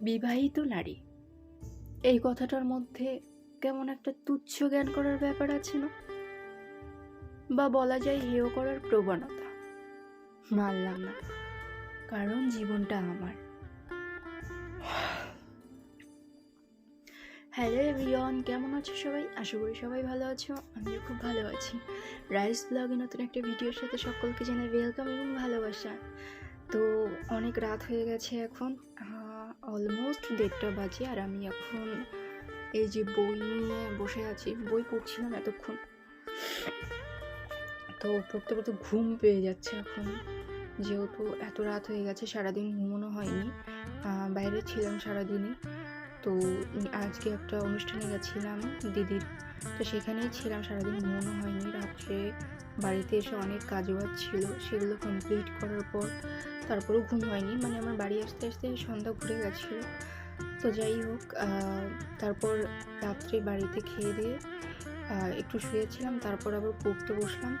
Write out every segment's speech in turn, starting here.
বিবাহিত নারী। এই কথাটার মধ্যে কেমন একটা তুচ্ছ জ্ঞান করার ব্যাপার আছে না? বা বলা যায় হেয় করার প্রবণতা। মানলাম না। কারণ জীবনটা আমার। হ্যালো এভরিওয়ান কেমন আছো সবাই? আশা করি সবাই ভালো আছো আমিও খুব ভালো আছি। রাইস ব্লগে নতুন একটা ভিডিওর সাথে সকলকে জানাই ওয়েলকাম এবং ভালোবাসা। তো অনেক রাত হয়ে গেছে এখন। অলমোস্ট দেড়টা বাজে আর আমি এখন এই যে বই নিয়ে বসে আছি, বই পড়ছিলাম এতক্ষণ। তো পড়তে পড়তে ঘুম পেয়ে যাচ্ছে এখন। যেহেতু এত রাত হয়ে গেছে, সারাদিন ঘুমানো হয়নি। বাইরে ছিলাম সারাদিনই। তো আজকে একটা অনুষ্ঠানে গেছিলাম দিদির। তো সেখানেই ছিলাম, সারাদিন ঘুমানো হয়নি। রাত্রে বাড়িতে এসে অনেক কাজ বাজ ছিল, সেগুলো কমপ্লিট করার পর তারপরেও ঘুম হয়নি। মানে আমার বাড়ি আসতে আসতে সন্ধ্যা ঘুরে গেছিল। তো যাই হোক তারপর রাত্রে বাড়িতে খেয়ে দিয়ে একটু শুয়েছিলাম, তারপর আবার পড়তে বসলাম।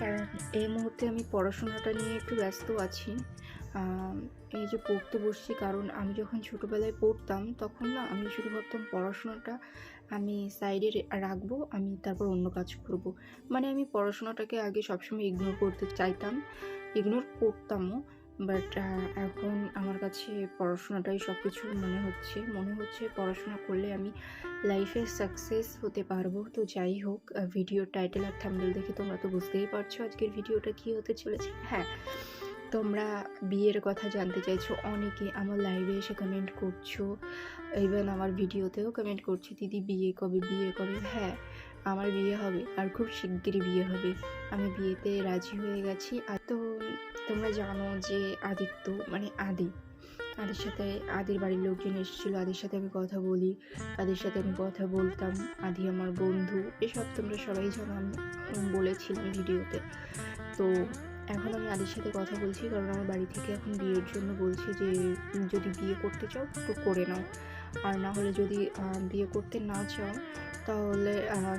কারণ এই মুহূর্তে আমি পড়াশোনাটা নিয়ে একটু ব্যস্ত আছি। এই যে পড়তে বসছি, কারণ আমি যখন ছোটোবেলায় পড়তাম, তখন না আমি শুধু ভাবতাম পড়াশোনাটা আমি সাইডে রাখব, আমি তারপর অন্য কাজ করব। মানে আমি পড়াশোনাটাকে আগে সবসময় ইগনোর করতে চাইতাম ইগনোর করতামও বাট এখন আমার কাছে পড়াশোনাটাই সব কিছু মনে হচ্ছে। মনে হচ্ছে পড়াশোনা করলে আমি লাইফে সাকসেস হতে পারব। তো যাই হোক ভিডিও টাইটেল আর থাম্বনেল দেখে তোমরা তো বুঝতেই পারছ আজকের ভিডিওটা কী হতে চলেছে। হ্যাঁ তোমরা বিয়ের কথা জানতে চাইছো, অনেকে আমার লাইভে এসে কমেন্ট করছ ইভেন আমার ভিডিওতেও কমেন্ট করছ, দিদি, বিয়ে কবে বিয়ে কবে? হ্যাঁ আমার বিয়ে হবে আর খুব শিগগিরই বিয়ে হবে। আমি বিয়েতে রাজি হয়ে গেছি। আর তো তোমরা জানো যে আদিত্য মানে আদি, আদির সাথে আদির বাড়ির লোকজন এসেছিল, আদির সাথে আমি কথা বলি, আদির সাথে আমি কথা বলতাম, আদি আমার বন্ধু, এসব তোমরা সবাই জানো, আমি বলেছিলাম ভিডিওতে। তো এখন আমি আদির সাথে কথা বলছি, কারণ আমার বাড়ি থেকে এখন বিয়ের জন্য বলছে যে যদি বিয়ে করতে চাও তো করে নাও। আর না হলে যদি বিয়ে করতে না চাও, তাহলে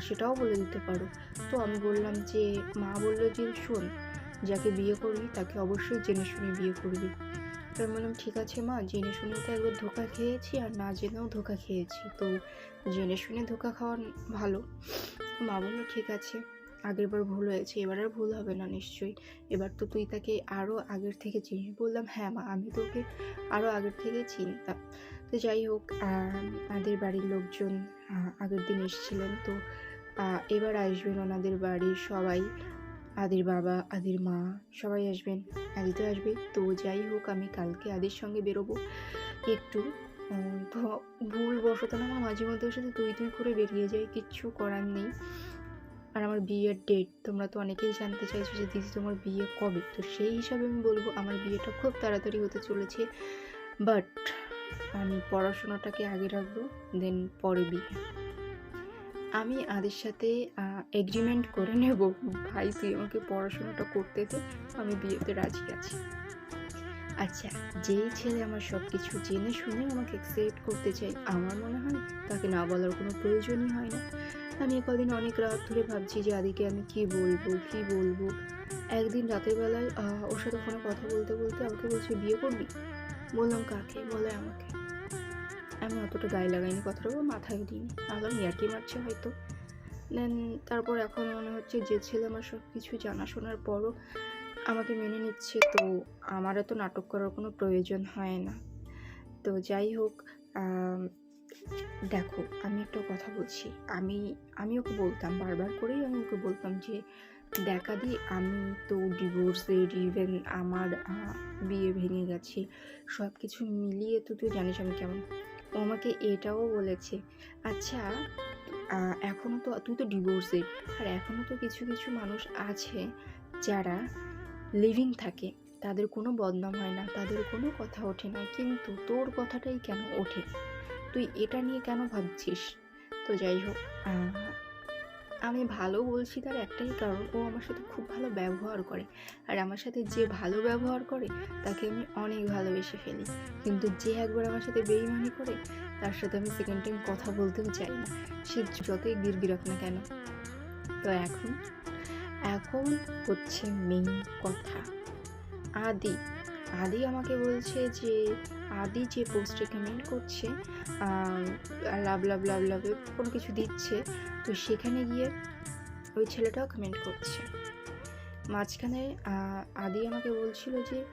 সেটাও বলে দিতে পারো। তো আমি বললাম যে, মা বলল যে, শোন, যাকে বিয়ে করবি তাকে অবশ্যই জেনে শুনে বিয়ে করবি। তো আমি বললাম, ঠিক আছে মা, জেনে শুনে তো একবার ধোকা খেয়েছি আর না জেনেও ধোকা খেয়েছি। তো জেনে শুনে ধোকা খাওয়া ভালো। মা বলল, ঠিক আছে। আগের বার ভুল হয়েছে, এবার আর ভুল হবে না নিশ্চয়ই। এবার তো তুই তাকে আরও আগের থেকে চিনিস। বললাম হ্যাঁ মা, আমি তোকে আরও আগের থেকে চিনতাম। তো যাই হোক আমাদের বাড়ির লোকজন আগের দিন এসেছিলেন। তো এবার আসবেন ওনাদের বাড়ির সবাই। আদির বাবা, আদির মা, সবাই আসবেন। আদি তো আসবে তো যাই হোক, আমি কালকে আদির সঙ্গে বেরোবো। একটু তো ভুল বশত না মাঝে মধ্যে ওর সাথে তুই তুই করে বেরিয়ে যাই, কিচ্ছু করার নেই। আর আমার বিয়ের ডেট তোমরা তো অনেকেই জানতে চাইছো যে দিদি তোমার বিয়ে কবে? তো সেই হিসাবে আমি বলব আমার বিয়েটা খুব তাড়াতাড়ি হতে চলেছে বাট আমি পড়াশোনাটাকে আগে রাখব দেন পরে বিয়ে। আমি আদির সাথে এগ্রিমেন্ট করে নেব, ভাই তুই আমাকে পড়াশোনাটা করতে দে, আমি বিয়েতে রাজি আছি। আচ্ছা যেই ছেলে আমার সব কিছু জেনে শুনে আমাকে অ্যাকসেপ্ট করতে চাই আমার মনে হয় তাকে না বলার কোনো প্রয়োজনই হয় না। আমি কদিন অনেক রাত ধরে ভাবছি যে আদিকে আমি কি বলব কি বলব। একদিন রাতের বেলায় ওর সাথে ফোনে কথা বলতে বলতে আমাকে বলছে, বিয়ে করবি? বললাম, কাকে? বলে, আমাকে। আমি অতটা গায়ে লাগাইনি কথাটা মাথায় দিইনি। ভাবলাম ইয়ার্কি মারছে হয়তো? দেন তারপর এখন মনে হচ্ছে যে ছেলে আমার সব কিছু জানাশোনার পরও আমাকে মেনে নিচ্ছে, তো আমারও তো নাটক করার কোনো প্রয়োজন হয় না। তো যাই হোক দেখো, আমি একটা কথা বলছি। আমি আমি ওকে বলতাম, বারবার করেই আমি ওকে বলতাম যে, দেখা দি, আমি তো ডিভোর্সের ইভেন আমার বিয়ে ভেঙে গেছে। সব কিছু মিলিয়ে তো তুই জানিস আমি কেমন। ও আমাকে এটাও বলেছে আচ্ছা এখনও তো, তুই তো ডিভোর্সের আর এখনও তো কিছু কিছু মানুষ আছে যারা লিভিং থাকে। তাদের কোনো বদনাম হয় না, তাদের কোনো কথা ওঠে না। কিন্তু তোর কথাটাই কেন ওঠে? তুই এটা নিয়ে কেন ভাবছিস? তো যাই হোক আমি ভালো বলছি তার একটাই কারণ, ও আমার সাথে খুব ভালো ব্যবহার করে। আর আমার সাথে যে ভালো ব্যবহার করে, তাকে আমি অনেক ভালোবেসে ফেলি। কিন্তু যে একবার আমার সাথে বেইমানি করে, তার সাথে আমি সেকেন্ড টাইম কথা বলতেও চাই না। সে যতই গিরগিরাক না কেন। তো এখন এখন হচ্ছে মেইন কথা। আদি আদি আমাকে বলছে যে, আদি যে পোস্টে কমেন্ট করছে লাভ লাভ লাভ লাভ কোনো কিছু দিচ্ছে, তো সেখানে গিয়ে ওই ছেলেটাও কমেন্ট করছে। মাঝখানে আদি আমাকে বলছিল যে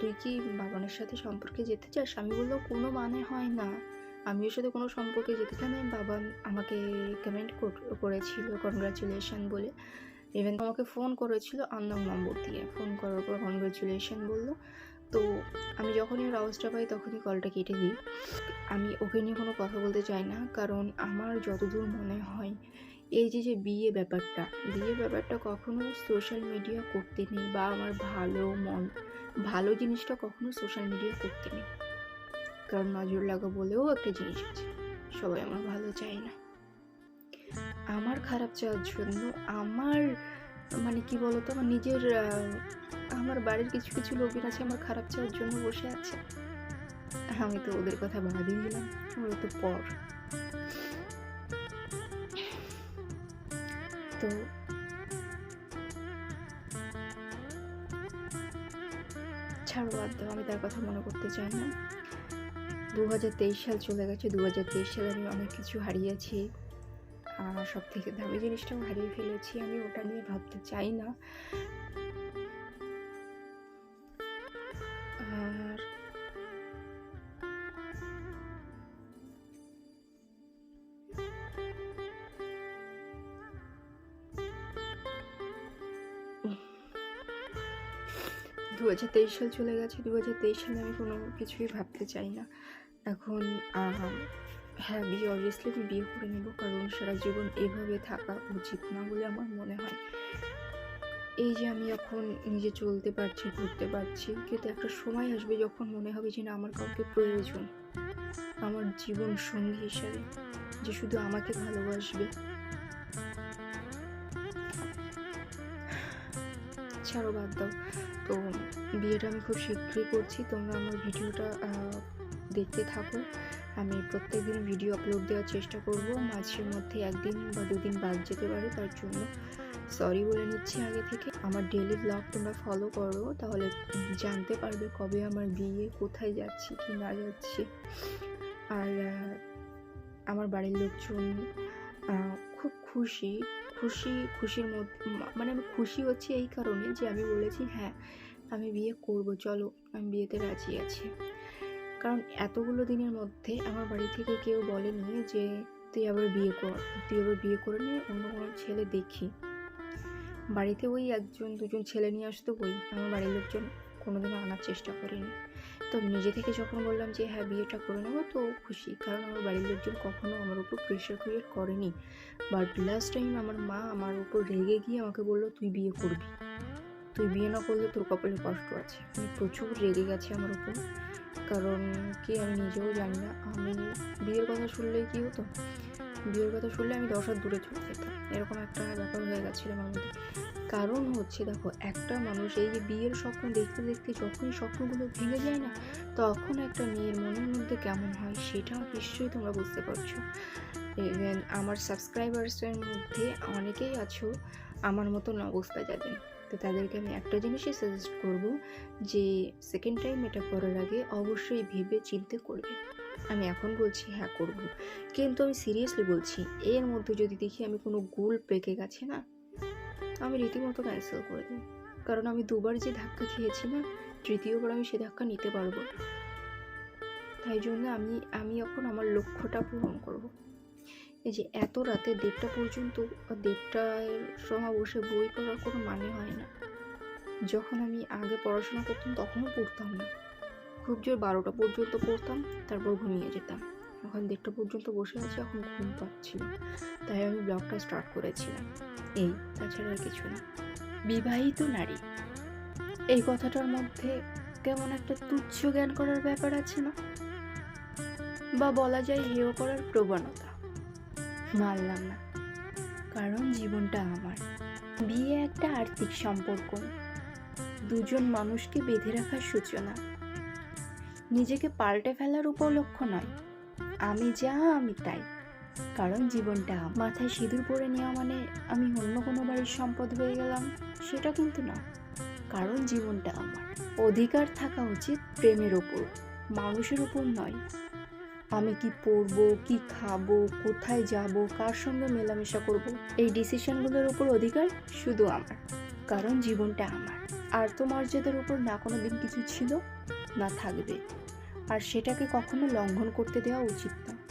তুই কি বাবানের সাথে সম্পর্কে যেতে চাস? আমি বললাম, কোনো মানে হয় না। আমি ওর সাথে কোনো সম্পর্কে যেতে চাই না। বাবান আমাকে কমেন্ট করেছিল কনগ্রাচুলেশন বলে। ইভেন আমাকে ফোন করেছিল আননোন নম্বর দিয়ে। ফোন করার পর কনগ্রাচুলেশন বলল, তো আমি যখনই ওর আওয়াজটা পাই তখনই কলটা কেটে দিই। আমি ওকে নিয়ে কোনো কথা বলতে চাই না, কারণ আমার যতদূর মনে হয়, এই যে যে বিয়ে ব্যাপারটা বিয়ে ব্যাপারটা কখনো সোশ্যাল মিডিয়া করতে নেই বা আমার ভালো মন, ভালো জিনিসটা কখনো সোশ্যাল মিডিয়া করতে নেই। কারণ নজর লাগা বলেও একটা জিনিস আছে, সবাই আমার ভালো চায় না। আমার খারাপ চাওয়ার জন্য আমার মানে কি বলতো আমার নিজের আমার বাড়ির কিছু কিছু লোকের আছে আমার খারাপ চাওয়ার জন্য বসে আছে। আমি তো ওদের কথা বাদই দিলাম, ওরা তো পর। তো ছাড়ো, বাদ দাও, আমি তার কথা মনে করতে চাই না। দু হাজার তেইশ সাল চলে গেছে দু হাজার তেইশ সালে আমি অনেক কিছু হারিয়েছি। আর সব থেকে দামি জিনিসটাও হারিয়ে ফেলেছি, আমি ওটা নিয়ে ভাবতে চাই না। দু হাজার তেইশ সাল চলে গেছে দু হাজার তেইশ সালে আমি কোনো কিছুই ভাবতে চাই না। এখন হ্যাঁ বিয়ে অবভিয়াসলি আমি বিয়ে করে নেব, কারণ সারা জীবন এভাবে থাকা উচিত না বলে আমার মনে হয়। এই যে আমি এখন নিজে চলতে পারছি, ঘুরতে পারছি, কিন্তু একটা সময় আসবে যখন মনে হবে যে না, আমার কাউকে প্রয়োজন। আমার জীবন সঙ্গী হিসাবে, যে শুধু আমাকে ভালোবাসবে। ছাড়ো, বাদ দাও। তো বিয়েটা আমি খুব শীঘ্রই করছি, তোমরা আমার ভিডিওটা দেখতে থাকো। আমি প্রত্যেকদিন ভিডিও আপলোড দেওয়ার চেষ্টা করব। মাঝে মধ্যে একদিন বা দুদিন বাদ যেতে পারে তার জন্য। সরি বলে নিচ্ছি আগে থেকে। আমার ডেলি ব্লগ তোমরা ফলো করো, তাহলে জানতে পারবে কবে আমার বিয়ে, কোথায় যাচ্ছি, কি না যাচ্ছি। আর আমার বাড়ির লোকজন খুব খুশি। খুশি, খুশির মধ্যে মানে আমি খুশি হচ্ছি এই কারণে যে আমি বলেছি হ্যাঁ আমি বিয়ে করব, চলো, আমি বিয়েতে রাজি আছি। কারণ এতগুলো দিনের মধ্যে আমার বাড়ি থেকে কেউ বলেনি যে তুই আবার বিয়ে কর, তুই আবার বিয়ে করে নিয়ে অন্য কোনো ছেলে দেখি। বাড়িতে ওই একজন, দুজন ছেলে নিয়ে আসতো বই, আমার বাড়ির লোকজন কোনোদিনও আনার চেষ্টা করেনি। তো নিজে থেকে যখন বললাম যে হ্যাঁ বিয়েটা করে নেব, তো খুশি, কারণ আমার বাড়ির লোকজন কখনো আমার উপর প্রেশার ক্রিয়েট করেনি। বাট লাস্ট টাইম আমার মা আমার উপর রেগে গিয়ে আমাকে বলল, তুই বিয়ে করবি। তুই বিয়ে না করলে তোর কপালে কষ্ট আছে। আমি প্রচুর রেগে গেছে আমার উপর। কারণ কি আমি নিজেও জানি না। আমি বিয়ের কথা শুনলেই কি হতো? বিয়ের কথা শুনলে আমি দশ হাত দূরে চলে যেতাম। এরকম একটা ব্যাপার হয়ে গেছিল আমার মধ্যে। কারণ হচ্ছে দেখো, একটা মানুষ এই যে বিয়ের স্বপ্ন দেখতে দেখতে যখনই স্বপ্নগুলো ভেঙে যায় না, তখন একটা মেয়ের মনের মধ্যে কেমন হয় সেটাও নিশ্চয়ই তোমরা বুঝতে পারছ। ইভেন আমার সাবস্ক্রাইবার্সের মধ্যে অনেকেই আছো, আমার মতন অবস্থা যাদের। তো তাদেরকে আমি একটা জিনিসই সাজেস্ট করব যে সেকেন্ড টাইম এটা করার আগে অবশ্যই ভেবে চিন্তে করবে। আমি এখন বলছি হ্যাঁ করব। কিন্তু আমি সিরিয়াসলি বলছি, এর মধ্যে যদি দেখি আমি কোনো গোল পেকে গেছে না, আমি রীতিমতো ক্যান্সেল করে দিই কারণ আমি দুবার যে ধাক্কা খেয়েছি না, তৃতীয়বার আমি সে ধাক্কা নিতে পারব। তাই জন্য আমি আমি এখন আমার লক্ষ্যটা পূরণ করব। এই যে এত রাতে দেড়টা পর্যন্ত দেড়টার সময় বসে বই পড়ার কোনো মানে হয় না। যখন আমি আগে পড়াশোনা করতাম তখনও পড়তাম না। খুব জোর বারোটা পর্যন্ত পড়তাম, তারপর ঘুমিয়ে যেতাম। এখন দেড়টা পর্যন্ত বসে আছি, এখন ঘুম পাচ্ছিল তাই আমি ব্লগটা স্টার্ট করেছিলাম। এই, তাছাড়া আর কিছু না। বিবাহিত নারী। এই কথাটার মধ্যে কেমন একটা তুচ্ছ জ্ঞান করার ব্যাপার আছে না? বা বলা যায় হেয় করার প্রবণতা। মানলাম না। কারণ জীবনটা আমার। বিয়ে একটা আর্থিক সম্পর্ক। দুজন মানুষকে বেঁধে রাখার সূচনা। নিজেকে পাল্টে ফেলার উপলক্ষ নয়। আমি যা, আমি তাই। কারণ জীবনটা মাথায় সিঁদুর পরে নেওয়া মানে আমি অন্য কোনো বাড়ির সম্পদ হয়ে গেলাম, সেটা কিন্তু না। কারণ জীবনটা আমার। অধিকার থাকা উচিত প্রেমের ওপর, মানুষের ওপর নয়। আমি কি পরব কি খাব, কোথায় যাব, কার সঙ্গে মেলামেশা করব? এই ডিসিশনগুলোর উপর অধিকার শুধু আমার, কারণ জীবনটা আমার। আর তো মর্যাদার উপর না কোনো দিন কিছু ছিল, না থাকবে। আর সেটাকে কখনো লঙ্ঘন করতে দেওয়া উচিত না।